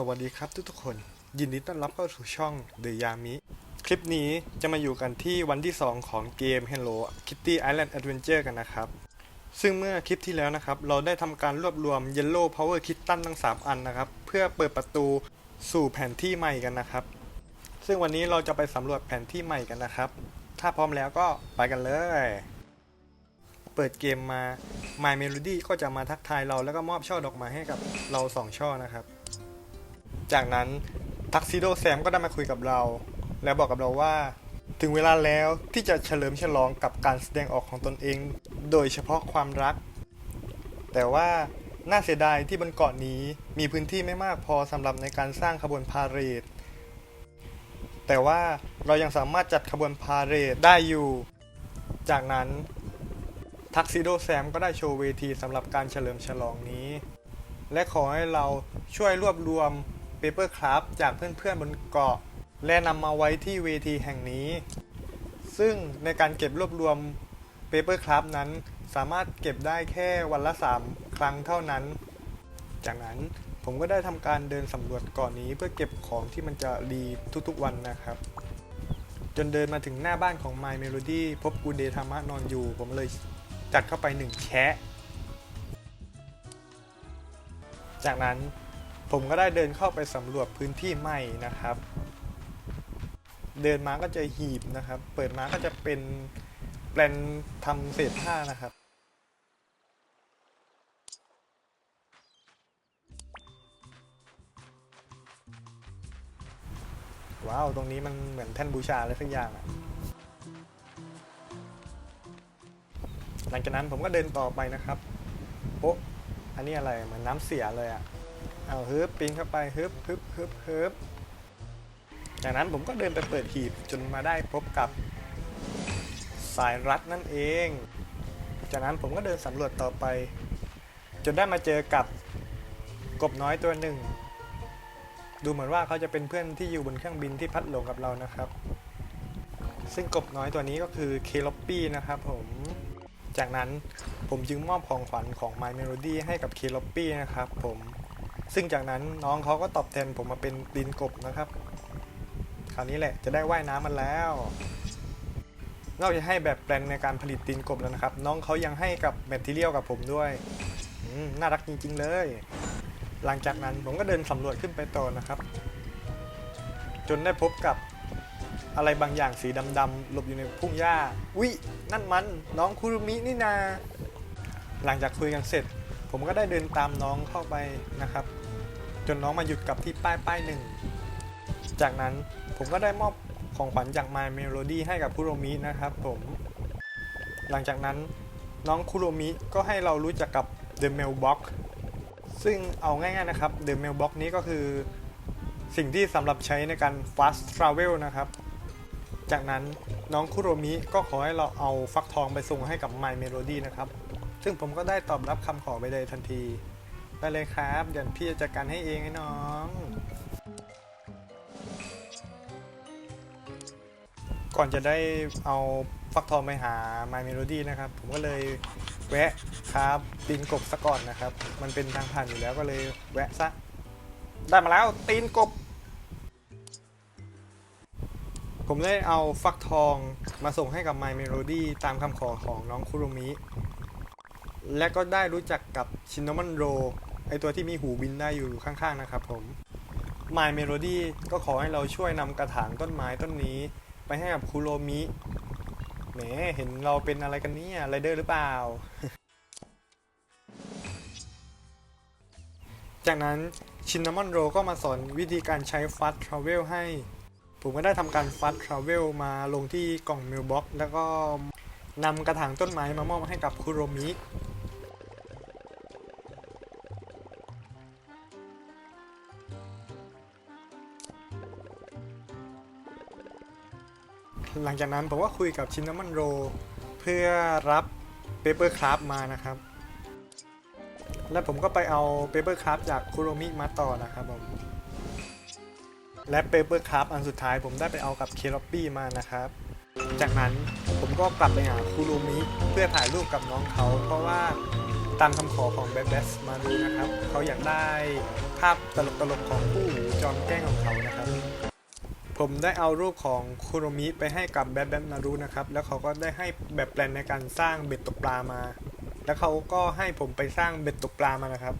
สวัสดีครับทุกๆคน ยินดีต้อนรับเข้าสู่ช่อง The Yami คลิปนี้จะมาอยู่กันที่วันที่ 2 ของเกม Hello Kitty Island Adventure กันนะครับ ซึ่งเมื่อคลิปที่แล้วนะครับ เราได้ทำการรวบรวม Yellow Power Kitten ทั้ง 3 อันนะครับ เพื่อเปิดประตูสู่แผนที่ใหม่กันนะครับ ซึ่งวันนี้เราจะไปสำรวจแผนที่ใหม่กันนะครับ ถ้าพร้อมแล้วก็ไปกันเลย เปิดเกมมา My Melody ก็จะมาทักทายเราแล้วก็มอบช่อดอกไม้ให้กับเราสองช่อนะครับ จากนั้นทักซิโดแซมก็ได้มาคุยกับเรา และบอกกับเราว่า ถึงเวลาแล้วที่จะเฉลิมฉลองกับการแสดงออกของตนเอง โดยเฉพาะความรัก แต่ว่าน่าเสียดายที่บนเกาะนี้มีพื้นที่ไม่มากพอสำหรับในการสร้างขบวนพาเหรดแต่ว่าเรายังสามารถจัดขบวนพาเหรดได้อยู่ จากนั้นทักซิโดแซมก็ได้โชว์เวทีสำหรับการเฉลิมฉลองนี้ และขอให้เราช่วยรวบรวม เปเปอร์คราฟจากเพื่อนๆบนเกาะ และนำมาไว้ที่เวทีแห่งนี้ ซึ่งในการเก็บรวบรวมเปเปอร์คราฟนั้นสามารถเก็บได้แค่วันละ 3 ครั้งเท่านั้น จากนั้นผมก็ได้ทำการเดินสำรวจเกาะนี้เพื่อเก็บของที่มันจะรีทุกๆวันนะครับ จนเดินมาถึงหน้าบ้านของ My Melody พบกูเดธามะนอนอยู่ ผมเลยจัดเข้าไปหนึ่งแชะ จากนั้น ผมก็ได้เดินเข้าไปสำรวจพื้นที่ใหม่นะครับ เดินมาก็จอหีบนะครับ เปิดมาก็จะเป็นแปลนทำเศษผ้านะครับว้าวตรงนี้มันเหมือนแท่นบูชาอะไรสักอย่างอะหลังจากนั้นผมก็เดินต่อไปนะครับโป๊ะอันนี้อะไรเหมือนน้ำเสียเลยอะ เอาฮึบปีนเข้าไปฮึบฮึบฮึบฮึบจากนั้นผมก็เดินไปเปิดหีบจนมาได้พบกับสายรัดนั่นเอง จากนั้นผมก็เดินสำรวจต่อไป จนได้มาเจอกับกบน้อยตัวหนึ่ง ดูเหมือนว่าเขาจะเป็นเพื่อนที่อยู่บนเครื่องบินที่พัดหลงกับเรานะครับ ซึ่งกบน้อยตัวนี้ก็คือเคลอปปี้นะครับผม จากนั้นผมจึงมอบของขวัญของ My Melody ให้กับเคลอปปี้นะครับผม ซึ่งจากนั้นน้องเขาก็ตอบแทนผมมาเป็นตีนกบนะครับ คราวนี้แหละจะได้ว่ายน้ำมันแล้วนอกจากให้แบบแปลนในการผลิตตีนกบแล้วนะครับ น้องเขายังให้กับแมทเทียลกับผมด้วยน่ารักจริง ๆ เลย หลังจากนั้นผมก็เดินสำรวจขึ้นไปต่อนะครับ จนได้พบกับอะไรบางอย่างสีดำๆหลบอยู่ในพุ่งหญ้าวินั่นมันน้องคุรุมินี่นา หลังจากคุยกันเสร็จ ผมก็ได้เดินตามน้องเข้าไปนะครับ จนน้องมาหยุดกับที่ป้ายป้ายหนึ่ง จากนั้นผมก็ได้มอบของขวัญจาก My Melody ให้กับคุโรมินะครับผม หลังจากนั้นน้องคุโรมิก็ให้เรารู้จักกับ The Mailbox ซึ่งเอาง่ายๆนะครับ The Mailbox นี้ก็คือสิ่งที่สำหรับใช้ในการ fast travel นะครับ จากนั้นน้องคุโรมิก็ขอให้เราเอาฟักทองไปส่งให้กับ My Melody นะครับ ซึ่งผมก็ได้ตอบรับคำขอไปเลยทันที เลยครับ เดี๋ยวพี่จะจัดการให้เองไอ้น้อง ก่อนจะได้เอาฟักทองไปหา My Melody นะครับ ผมก็เลยแวะครับตีนกบซะก่อนนะครับ มันเป็นทางผ่านอยู่แล้วก็เลยแวะซะ ได้มาแล้วตีนกบ ผมได้เอาฟักทองมาส่งให้กับ My Melody ตามคำขอของน้องคุโรมิและก็ได้รู้จักกับชินโนมันโร ไอตัวที่มีหูบินได้อยู่ข้างๆนะครับผม My Melody ก็ขอให้เราช่วยนำกระถางต้นไม้ต้นนี้ ไปให้กับคุโรมิแหมเห็นเราเป็นอะไรกันเนี่ยไรเดอร์หรือเปล่า จากนั้นชินนามอนโรก็มาสอนวิธีการใช้ Fast Travel ให้ ผมก็ได้ทำการ Fast Travel มาลงที่กล่อง Mailbox แล้วก็นำกระถางต้นไม้มามอบให้กับคุโรมิ หลังจากนั้นผมก็คุยกับชินนามอนโร เพื่อรับเปเปอร์คราฟมานะครับ และผมก็ไปเอาเปเปอร์คราฟจากคุโรมิมาต่อนะครับผมและเปเปอร์คราฟอันสุดท้ายผมได้ไปเอากับเคโรปี้มานะครับ จากนั้นผมก็กลับไปหาคุโรมิเพื่อถ่ายรูปกับน้องเขา เพราะว่าตามคำขอของแบ b แบสมาดูนะครับ เขาอยากได้ภาพตลกๆของผู้จอมแกล้งของเขานะครับ ผมได้เอารูปของคุโรมิไปให้กับแบ b แบสมาดูนะครับ แล้วเขาก็ได้ให้แบบแปลนในการสร้างเบ็ดตกปลามา แล้วเขาก็ให้ผมไปสร้างเบ็ดตกปลามานะครับ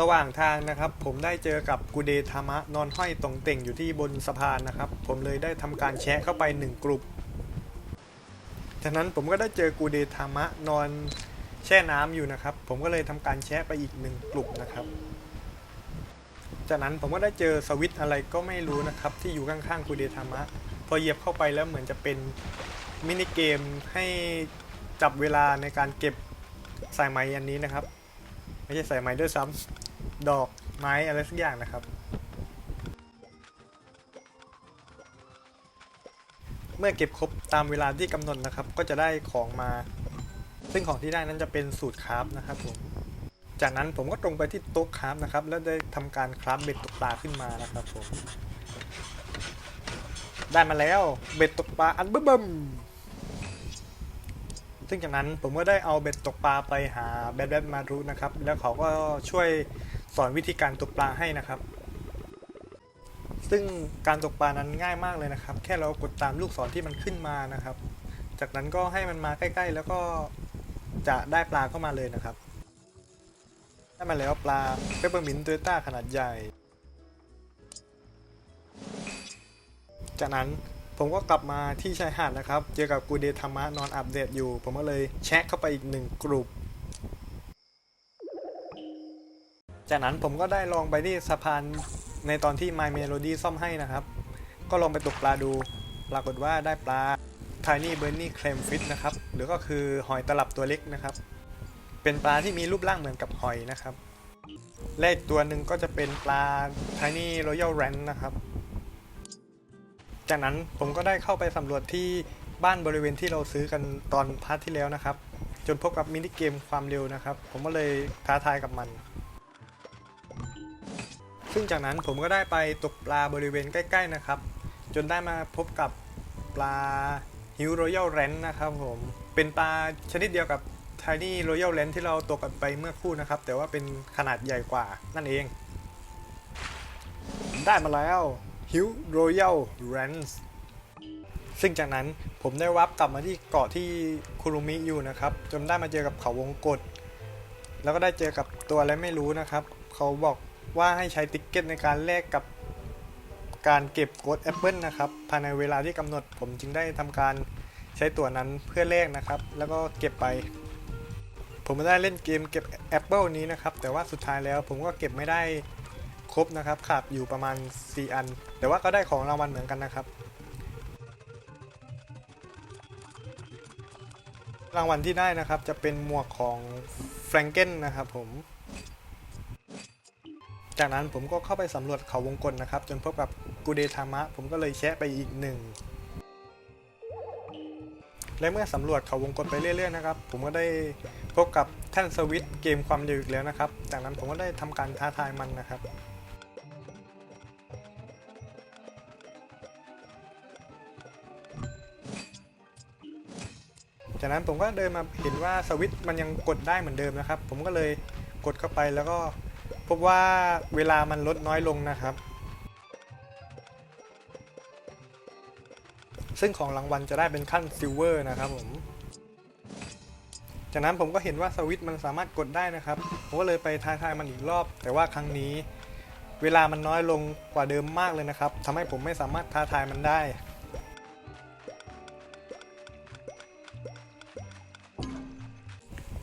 ระหว่างทางนะครับ ผมได้เจอกับกูเดทามะนอนห้อยตรงเต่งอยู่ที่บนสะพานนะครับ ผมเลยได้ทำการแชะเข้าไปหนึ่งกลุ่มจากนั้นผมก็ได้เจอกูเดทามะนอน แช่น้ำอยู่นะครับ ผมก็เลยทำการแชะไปอีกหนึ่งกลุ่มนะครับ จากนั้นผมก็ได้เจอสวิตอะไรก็ไม่รู้นะครับ ที่อยู่ข้างๆกูเดทามะ พอเหยียบเข้าไปแล้วเหมือนจะเป็นมินิเกมให้จับเวลาในการเก็บสายไหมอันนี้นะครับ ไม่ใช่สายไหมด้วยซ้ำดอกไม้อะไรสักอย่างนะครับ เมื่อเก็บครบตามเวลาที่กำหนดนะครับ ก็จะได้ของมา ซึ่งของที่ได้นั้นจะเป็นสูตรคราฟนะครับผม จากนั้นผมก็ตรงไปที่โต๊ะคราฟนะครับ แล้วได้ทำการคราฟเบ็ดตกปลาขึ้นมานะครับผม ได้มาแล้วเบ็ดตกปลาอันเบิ่มซึ่งจากนั้นผมก็ได้เอาเบ็ดตกปลาไปหาแบดแบดมารุนะครับ แล้วเขาก็ช่วยสอนวิธีการตกปลาให้นะครับ ซึ่งการตกปลานั้นง่ายมากเลยนะครับ แค่เรากดตามลูกศรที่มันขึ้นมานะครับ จากนั้นก็ให้มันมาใกล้ ๆ แล้วก็ จะได้ปลาเข้ามาเลยนะครับ ได้มาแล้วปลาเปปเปอร์มินต์โตโยต้าขนาดใหญ่ จากนั้นผมก็กลับมาที่ชายหาดนะครับ เจอกับกูเดธรรมะนอนอาบแดดอยู่ ผมก็เลยแชะเข้าไปอีกหนึ่งกลุ่มจากนั้นผมก็ได้ลองไปที่สะพานในตอนที่ My Melody ซ่อมให้นะครับ ก็ลองไปตกปลาดู ปรากฏว่าได้ปลา Tiny Bunny Clam Fish นะครับ หรือก็คือหอยตลับตัวเล็กนะครับ เป็นปลาที่มีรูปร่างเหมือนกับหอยนะครับ และอีกตัวหนึ่งก็จะเป็นปลา Tiny Royal Ren นะครับ จากนั้นผมก็ได้เข้าไปสำรวจที่บ้านบริเวณที่เราซื้อกันตอนพาร์ทที่แล้วนะครับ จนพบกับมินิเกมความเร็วนะครับ ผมก็เลยท้าทายกับมัน ซึ่งจากนั้นผมก็ได้ไปตกปลาบริเวณใกล้ ๆนะครับ จนได้มาพบกับปลา ฮิวโรยัลแรนนะครับผม เป็นปลาชนิดเดียวกับ Tiny Royal r a n ที่เราตกกันไปเมื่อคู่นะครับ แต่ว่าเป็นขนาดใหญ่กว่านั่นเอง ได้มาแล้ว Hill Royal r a n ซึ่งจากนั้นผมได้วับกลับมาที่เกาะที่คุรุมิอยู่นะครับ จนได้มาเจอกับเขาวงกฏแล้วก็ได้เจอกับตัวอะไรไม่รู้นะครับ เขาบอกว่าให้ใช้ติ๊กเก็ตในการแลกกับ การเก็บโกดแอปเปิลนะครับภายในเวลาที่กำหนดผมจึงได้ทำการใช้ตัวนั้นเพื่อแลกนะครับ แล้วก็เก็บไป ผมไม่ได้เล่นเกมเก็บแอปเปิลนี้นะครับ แต่ว่าสุดท้ายแล้วผมก็เก็บไม่ได้ครบนะครับขาดอยู่ประมาณ 4 อัน แต่ว่าก็ได้ของรางวัลเหมือนกันนะครับ รางวัลที่ได้นะครับจะเป็นหมวกของแฟรงเกนนะครับผม จากนั้นผมก็เข้าไปสำรวจเขาวงกลนะครับ จนพบกับ กูเดทามะ ผมก็เลยแชะไปอีกหนึ่งและเมื่อสำรวจเขาวงกลไปเรื่อยๆนะครับ ผมก็ได้พบกับแท่นสวิตเกมความเร็วอีกแล้วนะครับ จากนั้นผมก็ได้ทำการท้าทายมันนะครับ จากนั้นผมก็เดินมาเห็นว่าสวิตมันยังกดได้เหมือนเดิมนะครับ ผมก็เลยกดเข้าไปแล้วก็พบว่าเวลามันลดน้อยลงนะครับ ซึ่งของรางวัลจะได้เป็นขั้นซิลเวอร์นะครับผม จากนั้นผมก็เห็นว่าสวิตมันสามารถกดได้นะครับ ผมก็เลยไปท้าทายมันอีกรอบ แต่ว่าครั้งนี้ เวลามันน้อยลงกว่าเดิมมากเลยนะครับทำให้ผมไม่สามารถท้าทายมันได้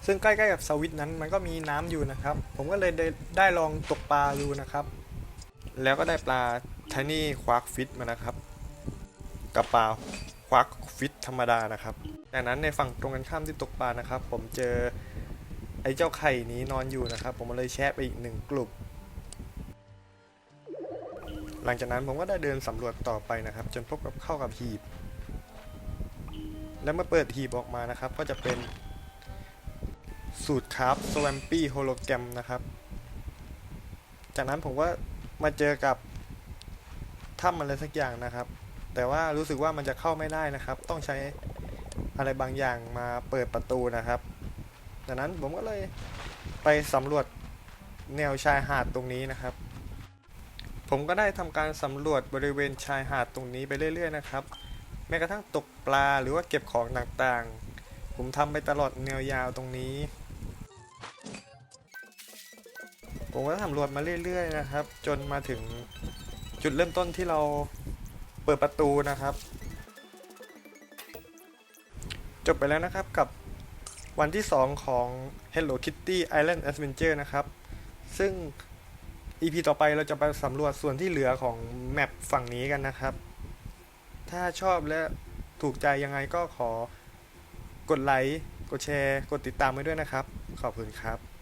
ซึ่งใกล้ๆกับสวิตนั้นมันก็มีน้ำอยู่นะครับ ผมก็เลยได้ได้ลองตกปลาดูนะครับ แล้วก็ได้ปลาไทนี่ควักฟิตมานะครับ กับปลาควักฟิตธรรมดานะครับจากนั้นในฝั่งตรงกันข้ามที่ตกปลานะครับ ผมเจอไอ้เจ้าไข่นี้นอนอยู่นะครับ ผมเลยแชะไปอีกหนึ่งกลุ่มหลังจากนั้นผมก็ได้เดินสำรวจต่อไปนะครับ จนพบกับเข้ากับหีบ แล้วเมื่อเปิดหีบออกมานะครับ ก็จะเป็นสูตรคราฟสวมปี้โฮโลแกรมนะครับ จากนั้นผมก็มาเจอกับถ้ำอะไรสักอย่างนะครับ แต่ว่ารู้สึกว่ามันจะเข้าไม่ได้นะครับ ต้องใช้อะไรบางอย่างมาเปิดประตูนะครับดังนั้นผมก็เลยไปสำรวจแนวชายหาดตรงนี้นะครับ ผมก็ได้ทำการสำรวจบริเวณชายหาดตรงนี้ไปเรื่อย ๆ นะครับ แม้กระทั่งตกปลาหรือว่าเก็บของต่างๆ ผมทำไปตลอดแนวยาวตรงนี้ ผมก็สำรวจมาเรื่อย ๆ นะครับ จนมาถึงจุดเริ่มต้นที่เรา เปิดประตูนะครับ จบไปแล้วนะครับกับวันที่ 2 ของ Hello Kitty Island Adventure นะครับ ซึ่ง EP ต่อไปเราจะไปสำรวจส่วนที่เหลือของแมปฝั่งนี้กันนะครับ ถ้าชอบและถูกใจยังไงก็ขอกดไลค์ กดแชร์ กดติดตามไว้ด้วยนะครับ ขอบคุณครับ